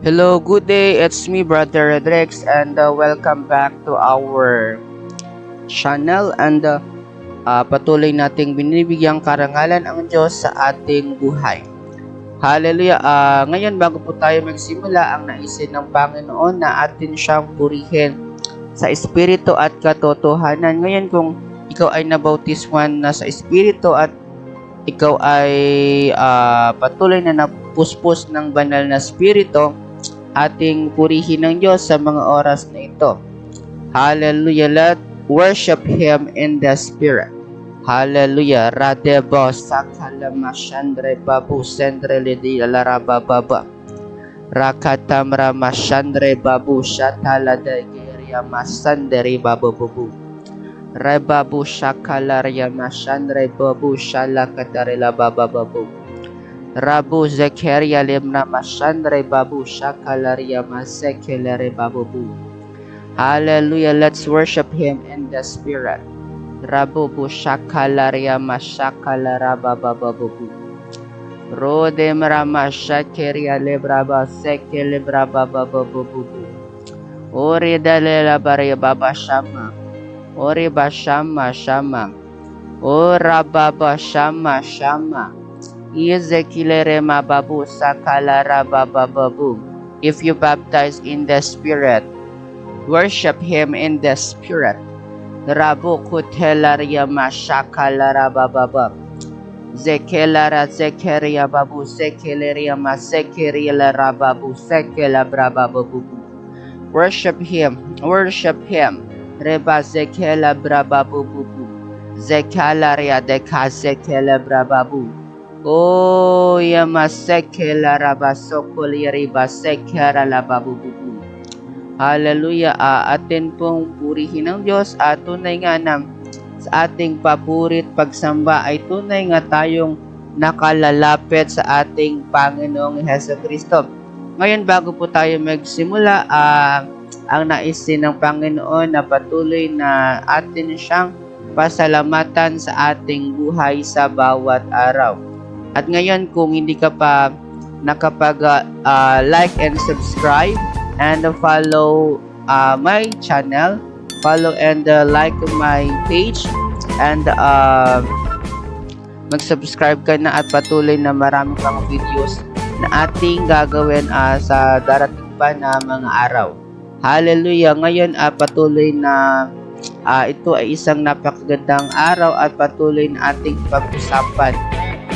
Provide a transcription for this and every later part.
Hello, good day. It's me, Brother Redrex, and uh, welcome back to our channel. And uh, uh, patuloy nating binibigyang karangalan ang Diyos sa ating buhay. Hallelujah. Uh, ngayon, bago po tayo magsimula, ang naisin ng Panginoon na atin siyang purihin sa Espiritu at katotohanan. Ngayon, kung ikaw ay nabautisman na sa Espiritu at ikaw ay uh, patuloy na napuspos ng banal na Espiritu, ating purihin ng Diyos sa mga oras na ito. Hallelujah. Let worship Him in the Spirit. Hallelujah. Radebo sakalama shandre babu sendre lidi alaraba baba. Rakatam rama shandre babu shatala de geria masandere babu bubu. Rebabu shakalaria mashandre babu shalakatarela baba babu. Rabu Zekaria limna mashandre babu shakalaria masekelere babu bu. Hallelujah. Let's worship Him in the Spirit. Rabu bu shakalaria mashakalara babu bu. Rode mrama shakeria lebraba sekele braba baba babu bu. Ori dalela baria baba shama. Ori bashama shama. Ora baba shama shama. Yezekilere mababu sakalara babababu. If you baptize in the Spirit, worship Him in the Spirit. Rabu kutelaria mashakalara bababa. Zekelara zekeria babu sekeleria masekeria rababu sekela brababu. Worship Him, worship Him. Reba zekela brababu. Zekalaria deka zekela brababu. Oh, yamaseke larabasokol yaribaseke lababububu. Hallelujah. Uh, atin pong purihin ng Diyos at tunay nga na sa ating papurit pagsamba ay tunay nga tayong nakalalapit sa ating Panginoong Heso Kristo. Ngayon, bago po tayo magsimula, uh, ang naisin ng Panginoon na patuloy na atin siyang pasalamatan sa ating buhay sa bawat araw. At ngayon, kung hindi ka pa nakapag uh, like and subscribe and follow uh, my channel, follow and uh, like my page and uh, mag-subscribe ka na at patuloy na marami pang videos na ating gagawin uh, sa darating pa na mga araw. Hallelujah! Ngayon uh, patuloy na uh, ito ay isang napakagandang araw at patuloy na ating pag-usapan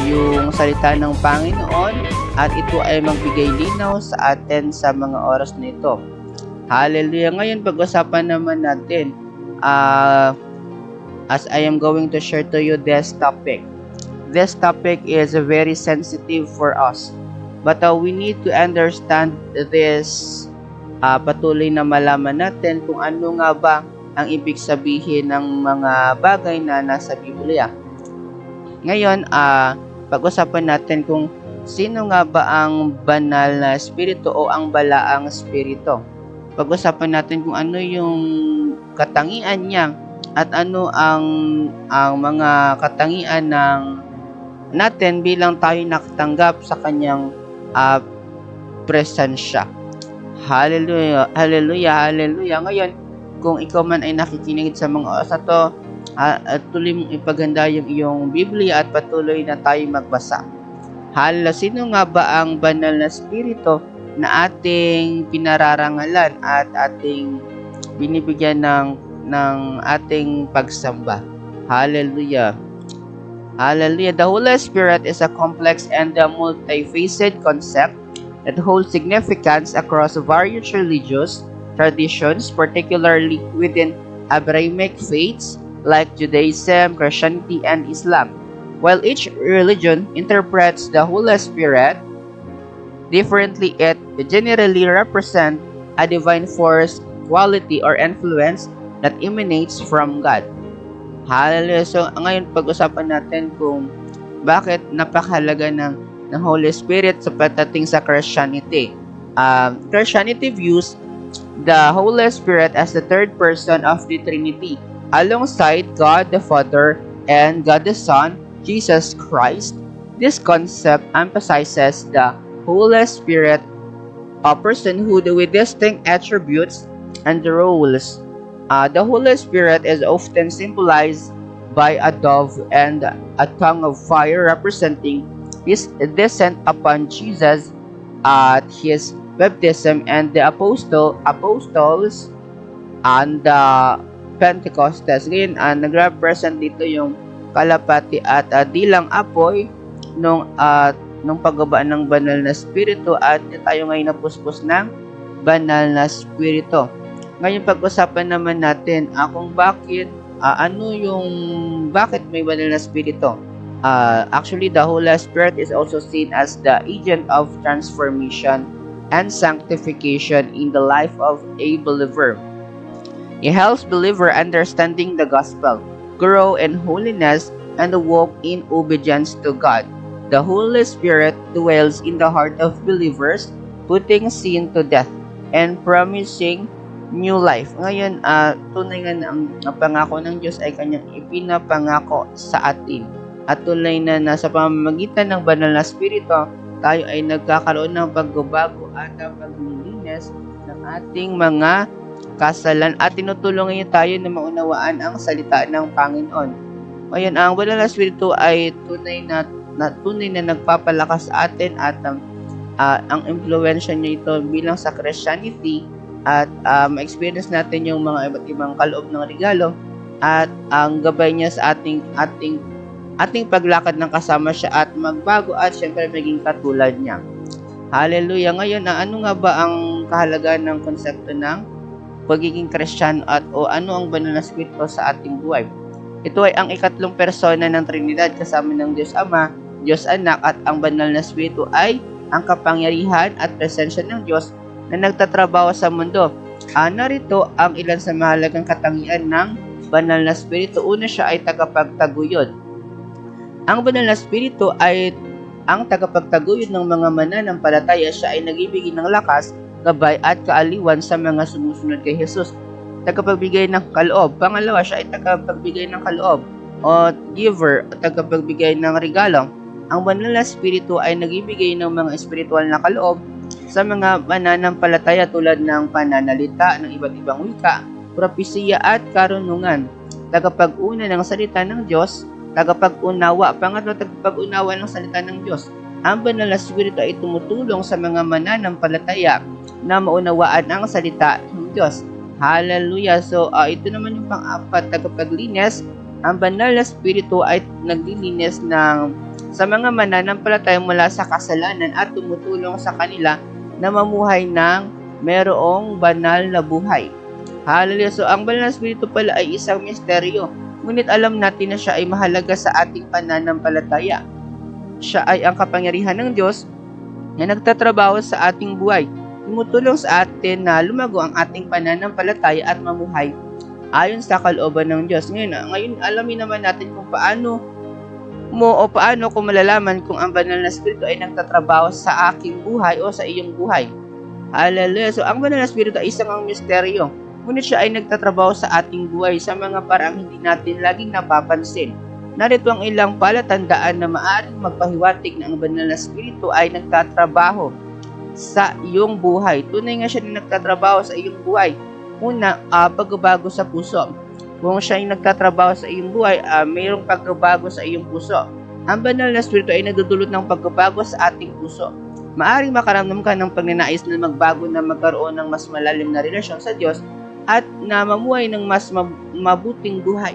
yung salita ng Panginoon at ito ay magbigay linaw sa atin sa mga oras na ito. Hallelujah. Ngayon, pag-usapan naman natin, uh, as I am going to share to you this topic. This topic is very sensitive for us. But uh, we need to understand this uh, patuloy na malaman natin kung ano nga ba ang ibig sabihin ng mga bagay na nasa Biblia. Ngayon, uh, pag-usapan natin kung sino nga ba ang banal na espiritu o ang balaang espiritu. Pag-usapan natin kung ano yung katangian niya at ano ang ang mga katangian ng natin bilang tayo nakatanggap sa kanyang uh, presensya. Hallelujah, hallelujah, hallelujah. Ngayon, kung ikaw man ay nakikinig sa mga oras to, at tuloy mong ipaganda yung iyong Biblia at patuloy na tayo magbasa. Hala, sino nga ba ang banal na spirito na ating pinararangalan at ating binibigyan ng ng ating pagsamba? Hallelujah. Hallelujah. The Holy Spirit is a complex and a multifaceted concept that holds significance across various religious traditions, particularly within Abrahamic faiths, like Judaism, Christianity, and Islam. While each religion interprets the Holy Spirit differently, it generally represents a divine force, quality, or influence that emanates from God. Hallelujah. So, ngayon pag-usapan natin kung bakit napakahalaga ng, ng Holy Spirit sa patating sa Christianity. Um, Christianity views the Holy Spirit as the third person of the Trinity alongside God the Father and God the Son, Jesus Christ. This concept emphasizes the Holy Spirit a personhood with distinct attributes and roles. Uh, the Holy Spirit is often symbolized by a dove and a tongue of fire representing his descent upon Jesus at his baptism and the apostle apostles and the Pentecostes. Ngayon, uh, nag-represent dito yung kalapati at uh, dilang apoy nung at nung pagbaba ng banal na spirito at tayo ngayon napuspos ng banal na spirito. Ngayon pag-usapan naman natin uh, kung bakit uh, ano yung bakit may banal na spirito. Uh, actually, the Holy Spirit is also seen as the agent of transformation and sanctification in the life of a believer. It helps believer understanding the gospel, grow in holiness, and walk in obedience to God. The Holy Spirit dwells in the heart of believers, putting sin to death and promising new life. Ngayon, uh, tunay nga ang pangako ng Diyos ay kanyang ipinapangako sa atin. At tunay na nasa pamamagitan ng banal na spirito, tayo ay nagkakaroon ng pagbabago at ang paglilinis ng ating mga kasalan at tinutulungan niya tayo na maunawaan ang salita ng Panginoon. Ngayon, ang banal na spirito ay tunay na, na tunay na nagpapalakas atin at um, uh, ang impluensya niya ito bilang sa Christianity at uh, ma-experience natin yung mga iba't ibang kaloob ng regalo at ang gabay niya sa ating ating ating paglakad ng kasama siya at magbago at syempre maging katulad niya. Hallelujah. Ngayon, uh, ano nga ba ang kahalagaan ng konsepto ng pagiging Christian at o ano ang banal na spirito sa ating buhay? Ito ay ang ikatlong persona ng Trinidad kasama ng Diyos Ama, Diyos Anak at ang banal na spirito ay ang kapangyarihan at presensya ng Diyos na nagtatrabaho sa mundo. Uh, narito ang ilan sa mahalagang katangian ng banal na spirito. Una siya ay tagapagtaguyod. Ang banal na spirito ay ang tagapagtaguyod ng mga mananampalataya. Siya ay nagbibigay ng lakas, gabay at kaaliwan sa mga sumusunod kay Jesus. Tagapagbigay ng kaloob. Pangalawa, siya ay tagapagbigay ng kaloob o giver o tagapagbigay ng regalo. Ang banal na spirito ay nagbibigay ng mga espiritual na kaloob sa mga mananampalataya tulad ng pananalita ng iba't ibang wika, propesiya at karunungan. Tagapag-una ng salita ng Diyos, tagapag-unawa, pangatlo tagapag-unawa ng salita ng Diyos. Ang banal na spirito ay tumutulong sa mga mananampalataya na maunawaan ang salita ng Diyos. Hallelujah! So, uh, ito naman yung pang-apat, tagapaglinis. Ang banal na spirito ay naglilinis ng sa mga mananampalataya mula sa kasalanan at tumutulong sa kanila na mamuhay ng merong banal na buhay. Hallelujah! So, ang banal na spirito pala ay isang misteryo. Ngunit alam natin na siya ay mahalaga sa ating pananampalataya. Siya ay ang kapangyarihan ng Diyos na nagtatrabaho sa ating buhay. Tumutulong sa atin na lumago ang ating pananampalataya at mamuhay ayon sa kalooban ng Diyos. Ngayon, ngayon alamin naman natin kung paano mo o paano ko malalaman kung ang banal na spirito ay nagtatrabaho sa aking buhay o sa iyong buhay. Hallelujah. So, ang banal na spirito ay isang ang misteryo. Ngunit siya ay nagtatrabaho sa ating buhay sa mga parang hindi natin laging napapansin. Narito ang ilang palatandaan na maaaring magpahiwatig na ang banal na spirito ay nagtatrabaho sa iyong buhay. Tunay nga siya na nagtatrabaho sa iyong buhay. Una, uh, pagbabago sa puso. Kung siya ay nagtatrabaho sa iyong buhay, uh, mayroong pagbabago sa iyong puso. Ang banal na spirito ay nagdudulot ng pagbabago sa ating puso. Maaring makaramdam ka ng pagnanais na magbago na magkaroon ng mas malalim na relasyon sa Diyos at na mamuhay ng mas mabuting buhay.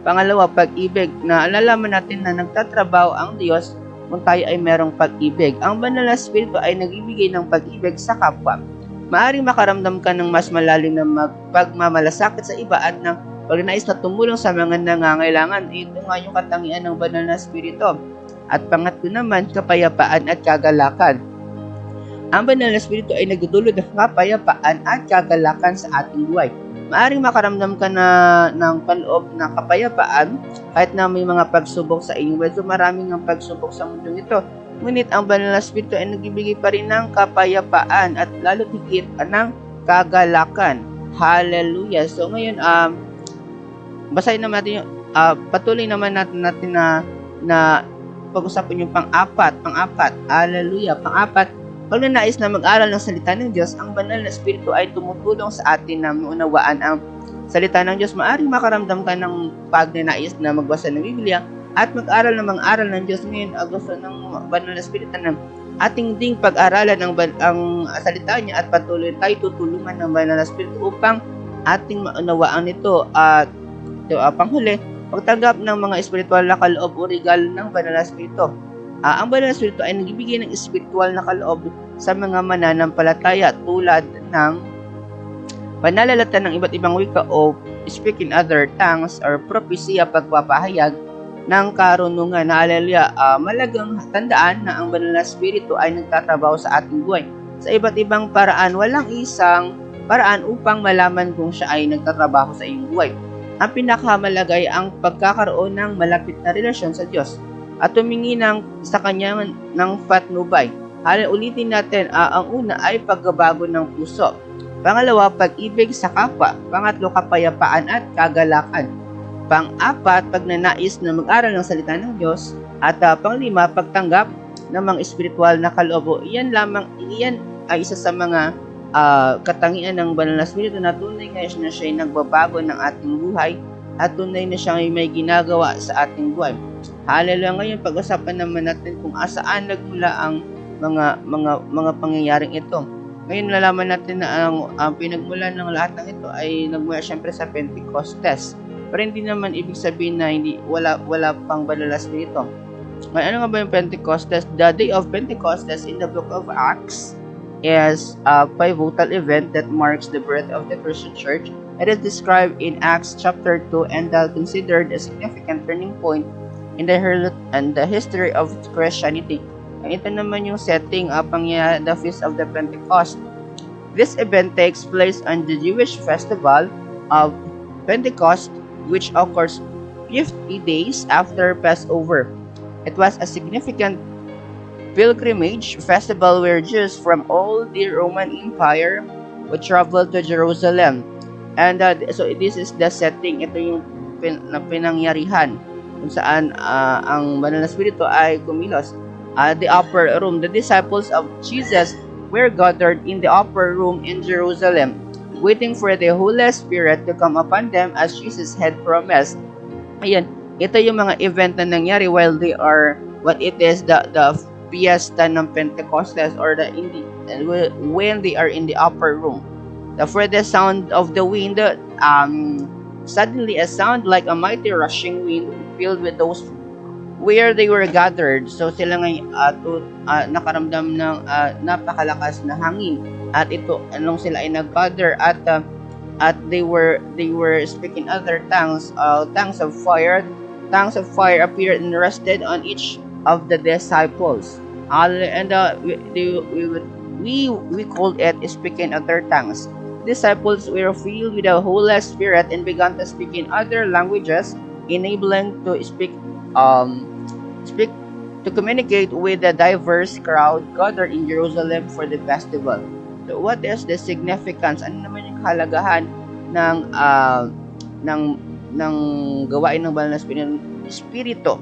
Pangalawa, pag-ibig na alalaman natin na nagtatrabaho ang Diyos kung tayo ay merong pag-ibig. Ang banal na spirito ay nagbibigay ng pag-ibig sa kapwa. Maaring makaramdam ka ng mas malalim na pagmamalasakit sa iba at ng pagnanais na tumulong sa mga nangangailangan. Ito nga yung katangian ng banal na spirito. At pangatlo naman, kapayapaan at kagalakan. Ang banal na spirito ay nagdudulot ng kapayapaan at kagalakan sa ating buhay. Maaring makaramdam ka na ng kaloob na kapayapaan kahit na may mga pagsubok sa iyong. So maraming ang pagsubok sa mundo ito. Ngunit ang banal na spirito ay nagbibigay pa rin ng kapayapaan at lalo higit ng kagalakan. Hallelujah. So ngayon, um, basahin naman natin yung, uh, patuloy naman natin, natin na, na pag-usapan yung pang-apat, pang-apat, hallelujah, pang-apat, Pag nanais na mag-aral ng salita ng Diyos, ang banal na Espiritu ay tumutulong sa atin na maunawaan ang salita ng Diyos. Maaring makaramdam ka ng pagnanais na magbasa ng Biblia at mag-aral ng mga aral ng Diyos ngayon. Ang gusto ng banal na Espiritu na ating ding pag-aralan ang, ang salita niya at patuloy tayo tutulungan ng banal na Espiritu upang ating maunawaan ito at ito, uh, panghuli, pagtanggap ng mga espiritual na kaloob o regalo ng banal na Espiritu. Ah, ang banal na Espiritu ay nagbibigay ng espiritual na kaloob sa mga mananampalataya tulad ng panalalata ng iba't ibang wika o speak in other tongues or propesya pagpapahayag ng karunungan na aleluya. Ah, malagang tandaan na ang banal na Espiritu ay nagtatrabaho sa ating buhay. Sa iba't ibang paraan, walang isang paraan upang malaman kung siya ay nagtatrabaho sa iyong buhay. Ang pinakamalaga ay ang pagkakaroon ng malapit na relasyon sa Diyos at tumingi ng, sa Kanya ng patnubay. Halin ulitin natin, ah, ang una ay pagbabago ng puso. Pangalawa, pag-ibig sa kapwa. Pangatlo, kapayapaan at kagalakan. Pang-apat, pagnanais na mag-aral ng salita ng Diyos. At ah, panglima, pagtanggap ng mga espiritual na kaloob. Iyan lamang, iyan ay isa sa mga ah, katangian ng banal na espiritu na tunay nga na siya ay nagbabago ng ating buhay at tunay na siya ay may ginagawa sa ating buhay. Hallelujah. Ngayon, pag-usapan naman natin kung asaan nagmula ang mga mga mga pangyayaring ito. Ngayon nalalaman natin na ang, ang pinagmulan ng lahat ng ito ay nagmula syempre sa Pentecostes. Pero hindi naman ibig sabihin na hindi wala wala pang banal na espiritu. Ngayon, ano nga ba yung Pentecostes? The day of Pentecostes in the book of Acts is a pivotal event that marks the birth of the Christian church. It is described in Acts chapter 2 and uh, considered a significant turning point in the, and the history of Christianity. Ang ito naman yung setting uh, pangyayari the Feast of the Pentecost. This event takes place on the Jewish festival of Pentecost, which occurs 50 days after Passover. It was a significant pilgrimage festival where Jews from all the Roman Empire would travel to Jerusalem. And uh, so this is the setting, ito yung pin, na pinangyarihan kung saan uh, ang banal na spirito ay kumilos. Uh, the upper room, the disciples of Jesus were gathered in the upper room in Jerusalem, waiting for the Holy Spirit to come upon them as Jesus had promised. Ayan, ito yung mga event na nangyari while they are what it is the the fiesta ng Pentecostes or the in the, when they are in the upper room. The furthest sound of the wind, um, suddenly a sound like a mighty rushing wind filled with those where they were gathered. So sila ngay uh, to, uh, nakaramdam ng uh, napakalakas na hangin at ito anong sila ay nag-gather at uh, at they were they were speaking other tongues, uh, tongues of fire. Tongues of fire appeared and rested on each of the disciples. And uh, we, they, we, would- we, we called it speaking other tongues. Disciples were filled with the Holy Spirit and began to speak in other languages, enabling to speak, um, speak to communicate with the diverse crowd gathered in Jerusalem for the festival. So what is the significance? Ano naman yung kahalagahan ng uh, ng ng gawain ng banal na? Espiritu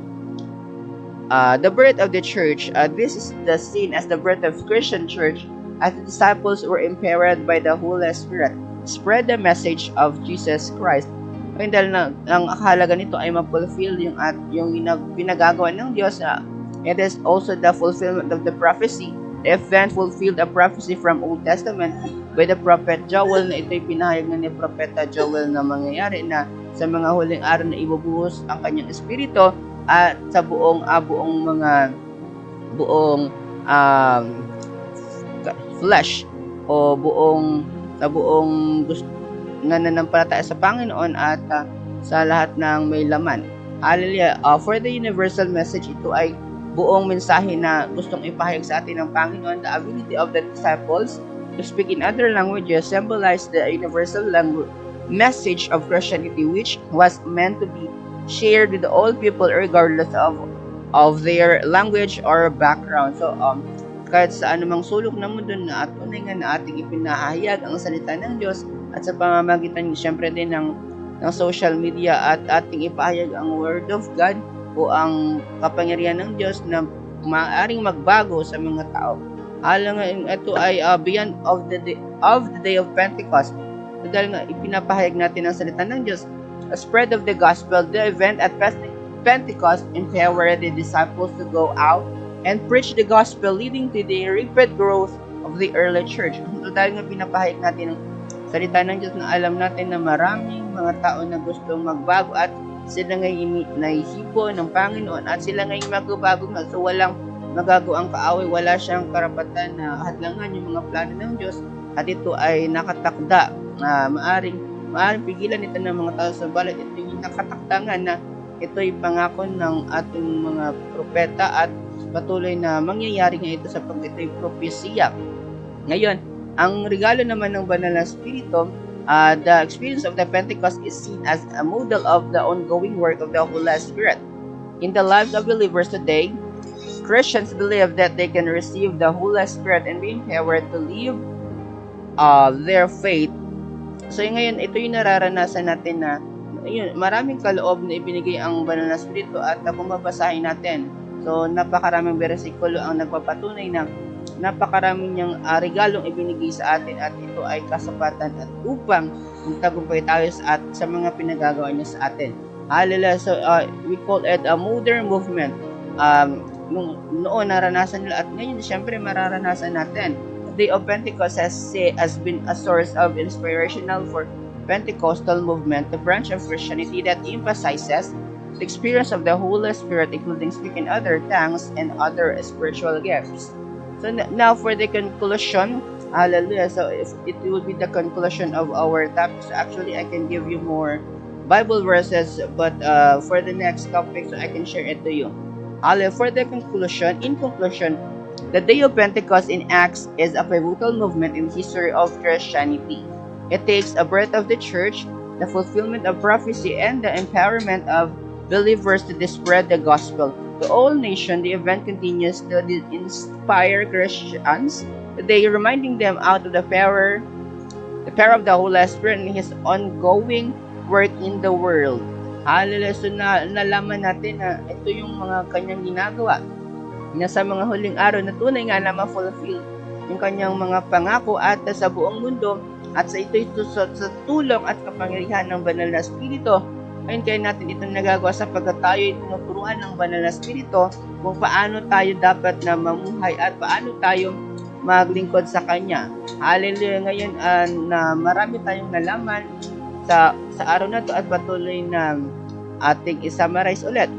uh, the birth of the church, uh, this is the seen as the birth of Christian church as the disciples were empowered by the Holy Spirit, spread the message of Jesus Christ. Ngayon dahil na, ang akalaga nito ay ma-fulfill yung, at, yung pinagagawa ng Diyos na it is also the fulfillment of the prophecy. The event fulfilled a prophecy from Old Testament by the prophet Joel na ito'y pinahayag na ni Propeta Joel na mangyayari na sa mga huling araw na ibubuhos ang kanyang espiritu at sa buong ah, buong mga buong um, flesh o buong sa buong gusto nananampalataya sa Panginoon at ah, sa lahat ng may laman. Hallelujah. Uh, for the universal message, ito ay buong mensahe na gustong ipahayag sa atin ng Panginoon. The ability of the disciples to speak in other languages symbolize the universal language message of Christianity which was meant to be shared with all people regardless of of their language or background. So um kahit sa anumang sulok ng mundo na at tunay nga na ating ipinahayag ang salita ng Diyos at sa pamamagitan siyempre din ng ng social media at ating ipahayag ang word of God o ang kapangyarihan ng Diyos na maaaring magbago sa mga tao. Alam nga, ito ay uh, beyond of the day, of the day of Pentecost. So, dahil nga, ipinapahayag natin ang salita ng Diyos. A spread of the gospel, the event at Pente- Pentecost empowered the disciples to go out and preach the gospel leading to the rapid growth of the early church. So, dahil nga pinapahayag natin ang salita ng Diyos na alam natin na maraming mga tao na gustong magbago at sila ngayon nahihipo ng Panginoon at sila ngayon magbabago na. So, walang magagawa ang kaaway, wala siyang karapatan na hadlangan yung mga plano ng Diyos at ito ay nakatakda na maaring maaring pigilan ito ng mga tao sa balat. Ito yung nakatakdangan na ito ay pangako ng ating mga propeta at patuloy na mangyayari nga ito sa pag ito'y propesya. Ngayon, ang regalo naman ng banal na spirito, uh, the experience of the Pentecost is seen as a model of the ongoing work of the Holy Spirit. In the lives of believers today, Christians believe that they can receive the Holy Spirit and be empowered to live uh, their faith. So ngayon, ito yung nararanasan natin na yun, maraming kaloob na ibinigay ang banal na spirito at uh, kung mabasahin natin. So napakaraming bersikulo ang nagpapatunay na napakaraming niyang uh, regalong ibinigay sa atin at ito ay kasapatan at upang magtagumpay tayo sa, at, sa mga pinagagawa niya sa atin. Hallelujah. So uh, we call it a modern movement. Um, nung noon naranasan nila at ngayon syempre mararanasan natin. The day of Pentecost has, say, has been a source of inspirational for Pentecostal movement, the branch of Christianity that emphasizes the experience of the Holy Spirit, including speaking other tongues and other spiritual gifts. So now for the conclusion, hallelujah. So if it will be the conclusion of our topic. So actually, I can give you more Bible verses, but uh, for the next topic, so I can share it to you. Hallelujah. For the conclusion, in conclusion, the day of Pentecost in Acts is a pivotal movement in the history of Christianity. It takes a birth of the church, the fulfillment of prophecy, and the empowerment of believers to spread the gospel to all nations. The event continues to inspire Christians today, reminding them out of the power, the power of the Holy Spirit and His ongoing work in the world. Hallelujah. So na, nalaman natin na ito yung mga kanyang ginagawa na sa mga huling araw na tunay nga na ma-fulfill yung kanyang mga pangako at sa buong mundo at sa ito'y sa, sa tulong at kapangyarihan ng banal na spirito ayun kaya natin ito nagagawa sapagkat tayo ay tinuturuan ng banal na spirito kung paano tayo dapat na mamuhay at paano tayo maglingkod sa Kanya. Hallelujah! Ngayon uh, na marami tayong nalaman sa, sa araw na to at patuloy na ating isummarize ulit.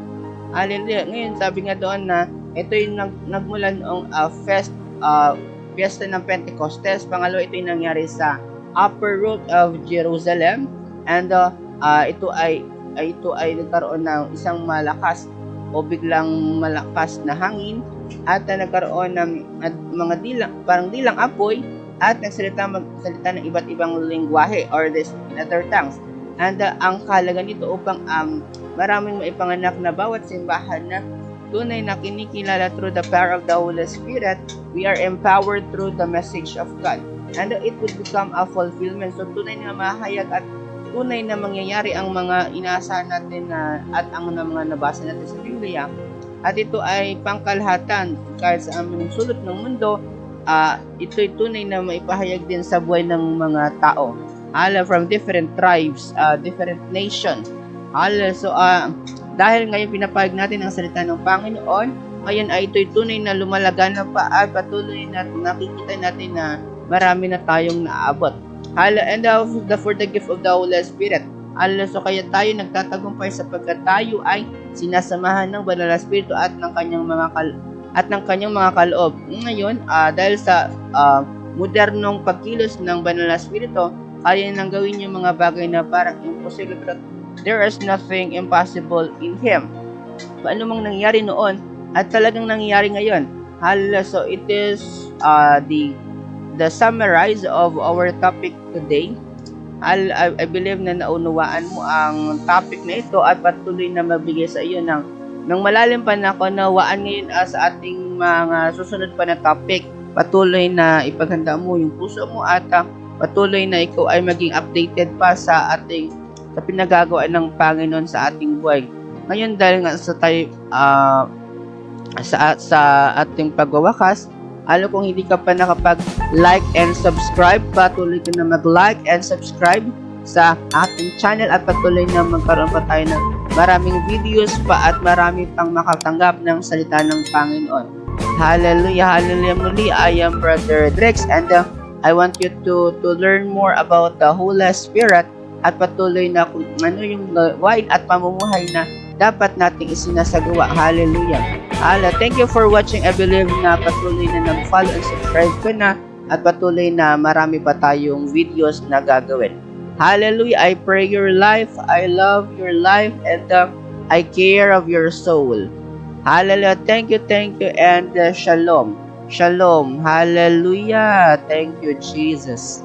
Hallelujah! Ngayon sabi nga doon na ito yung nag, nagmula noong uh, fest, uh, fiesta ng Pentecostes. Pangalawa, ito yung nangyari sa upper root of Jerusalem. And uh, uh, ito ay, ay ito ay nagkaroon ng isang malakas o biglang malakas na hangin at uh, nagkaroon ng at mga dilang, parang dilang apoy at nagsalita magsalita ng iba't ibang lingwahe or this other tongues. And uh, ang kalaga nito upang ang um, maraming maipanganak na bawat simbahan na tunay na kinikilala through the power of the Holy Spirit, we are empowered through the message of God. And it would become a fulfillment. So tunay na mahayag at tunay na mangyayari ang mga inaasahan natin na at ang mga nabasa natin sa Biblia. At ito ay pangkalahatan kahit sa aming sulot ng mundo, uh, ito'y tunay na maipahayag din sa buhay ng mga tao. Hala from different tribes, uh, different nations. Hala, so uh, dahil ngayon pinapahayag natin ang salita ng Panginoon, ngayon ay ito'y tunay na lumalagan na pa at patuloy na nakikita natin na marami na tayong naabot. And uh, the, for the gift of the Holy Spirit. Hala, so kaya tayo nagtatagumpay sapagkat tayo ay sinasamahan ng banal na Espiritu at ng kanyang mga kal at ng kanyang mga kaloob. Ngayon, uh, dahil sa uh, modernong pagkilos ng banal na Espiritu, kaya nang gawin yung mga bagay na parang imposible pero there is nothing impossible in Him. Paano mang nangyari noon at talagang nangyayari ngayon. Hala, so it is uh, the the summarize of our topic today. Al, I, I believe na naunawaan mo ang topic na ito at patuloy na magbigay sa iyo ng, ng malalim pa na kaunawaan ngayon uh, sa ating mga susunod pa na topic. Patuloy na ipaghanda mo yung puso mo at uh, patuloy na ikaw ay maging updated pa sa ating sa pinagagawa ng Panginoon sa ating buhay. Ngayon dahil nga sa tayo uh, sa sa ating pagwawakas, Ano kung hindi ka pa nakapag-like and subscribe, patuloy ka na mag-like and subscribe sa ating channel at patuloy na magkaroon pa tayo ng maraming videos pa at marami pang makatanggap ng salita ng Panginoon. Hallelujah, hallelujah muli. I am Brother Drex and uh, I want you to to learn more about the Holy Spirit at patuloy na kung ano yung gawain at pamumuhay na dapat nating isinasagawa. Hallelujah. Hala, thank you for watching. I believe na patuloy na nag-follow and subscribe ka na at patuloy na marami pa tayong videos na gagawin. Hallelujah. I pray your life. I love your life and uh, I care of your soul. Hallelujah. Thank you, thank you, and uh, shalom. Shalom. Hallelujah. Thank you, Jesus.